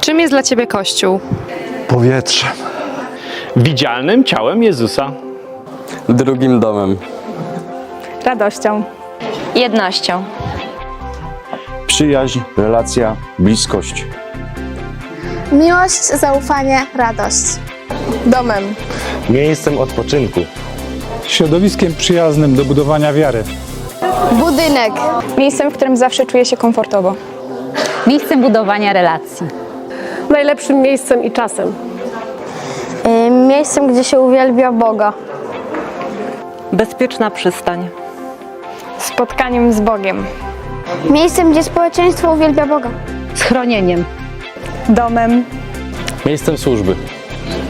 Czym jest dla Ciebie Kościół? Powietrzem. Widzialnym ciałem Jezusa. drugim domem. Radością. Jednością. Przyjaźń, relacja, bliskość. Miłość, zaufanie, radość. Domem. Miejscem odpoczynku. środowiskiem przyjaznym do budowania wiary. Budynek. Miejscem, w którym zawsze czuję się komfortowo. Miejscem budowania relacji. Najlepszym miejscem i czasem. Y, Miejscem, gdzie się uwielbia Boga. Bezpieczna przystań. Spotkaniem z Bogiem. Miejscem, gdzie społeczeństwo uwielbia Boga. Schronieniem. Domem. Miejscem służby.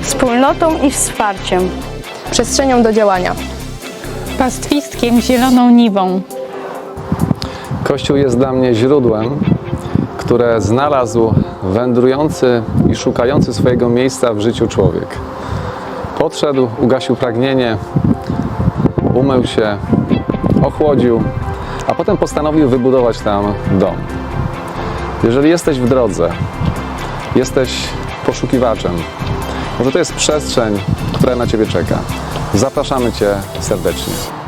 Wspólnotą i wsparciem. Przestrzenią do działania. Pastwistkiem, zieloną niwą. Kościół jest dla mnie źródłem, które znalazł wędrujący i szukający swojego miejsca w życiu człowiek. Podszedł, ugasił pragnienie, umył się, ochłodził, a potem postanowił wybudować tam dom. Jeżeli jesteś w drodze, jesteś poszukiwaczem, może to jest przestrzeń, która na Ciebie czeka. Zapraszamy Cię serdecznie.